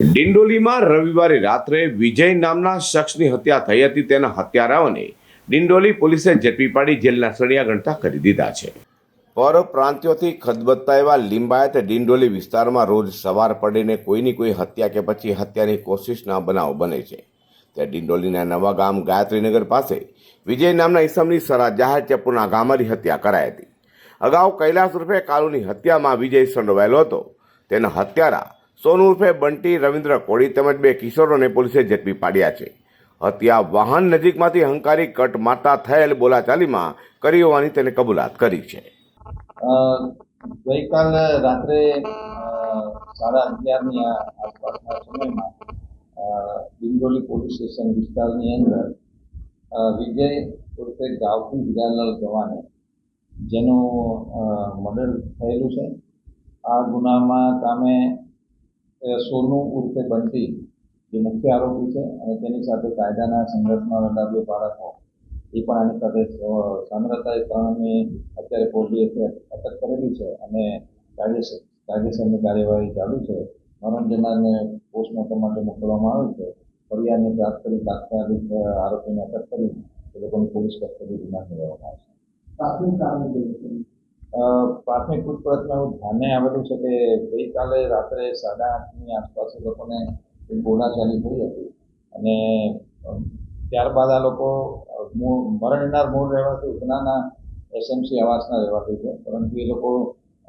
ડિંડોલીમાં રવિવારે રાત્રે વિજય નામના શખ્સની હત્યા થઈ હતી. તેના હત્યારાઓને ડિંડોલી પોલીસે ઝડપી પાડી જેલના સળિયા ગણતા કરી દીધા છે. પરપ્રાંતિયોથી ખદબદતા એવા લિંબાયત ડિંડોલી વિસ્તારમાં રોજ સવાર પડીને કોઈની કોઈ હત્યા કે પછી હત્યાની કોશિશના બનાવ બને છે. ત્યાં ડિંડોલીના નવા ગામ ગાયત્રીનગર પાસે વિજય નામના ઈસમની સરા જાહેર ચપુના ગામરી હત્યા કરાઈ હતી. અગાઉ કૈલાસ રૂપે કાલુની હત્યામાં વિજય સંડોવાયેલો હતો. તેના હત્યારા સોનુ ઉર્ફે બંટી રવિન્દ્ર કોળી તેમજ બે કિશોરોને પોલીસે ઝડપી પાડ્યા છે. હત્યા વાહન નજીકમાંથી હંકારી કટ મારતા થયેલ બોલાચાલીમાં કરી હોવાની તેને કબૂલાત કરી છે. ગઈકાલ રાત્રે સાડા અગિયારની આસપાસના સમયમાં બિંદોલી પોલીસ સ્ટેશન વિસ્તારની અંદર વિજય ઉર્ફે ગાવતી હિરાલાલ ગવાને જેનું મર્ડર થયેલું છે. આ ગુનામાં કામે સોનુ ઉર્ફે બંટી જે મુખ્ય આરોપી છે અને તેની સાથે કાયદાના સંઘર્ષમાં રહેલા બે બાળકો એ પણ આની સાથે અ, સામ્રતા ત્રણની અત્યારે પોલીસે અટક કરેલી છે અને કાયદેસર કાયદેસરની કાર્યવાહી ચાલુ છે. મરણ જનારને પોસ્ટમોર્ટમ માટે મોકલવામાં આવે છે. ફરિયાદને પ્રાપ્ત કરી તાત્કાલિક આરોપીને અટક કરી એ લોકોની પોલીસ કસ્ટડી રિમાન્ડ લેવામાં આવશે પ્રાથમિક પૂછપરછમાં એવું ધ્યાને આવેલું છે કે ગઈકાલે રાત્રે સાડા આઠની આસપાસ લોકોને બોલાચાલી થઈ હતી. અને ત્યારબાદ આ લોકો મરણનાર મૂળ રહેવાથી ઉધનાના એસએમસી આવાસના રહેવાથી છે. પરંતુ એ લોકો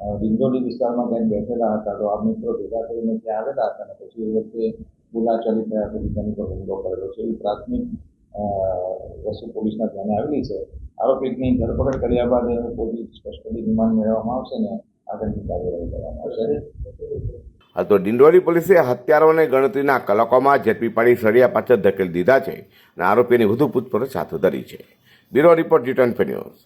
ડિંડોલી વિસ્તારમાં ક્યાંક બેઠેલા હતા તો આ મિત્રો ભેગા કરીને ત્યાં આવેલા હતા અને પછી એ વખતે બોલાચાલી થયા પછી તેની પર હુમલો કરેલો છે. એવી પ્રાથમિક વસ્તુ પોલીસના ધ્યાને આવેલી છે. આરોપીની ધરપકડ કર્યા બાદ એને પોલીસ કસ્ટડી રિમાન્ડ મેળવવામાં આવશે ને આગળની કાર્યવાહી કરવામાં આવશે. હાલ તો ડિંડોરી પોલીસે હત્યારાઓને ગણતરીના કલાકોમાં ઝડપી પાડી સળિયા પાછળ ધકેલી દીધા છે અને આરોપીની વધુ પૂછપરછ હાથ ધરી છે. Bureau report return news.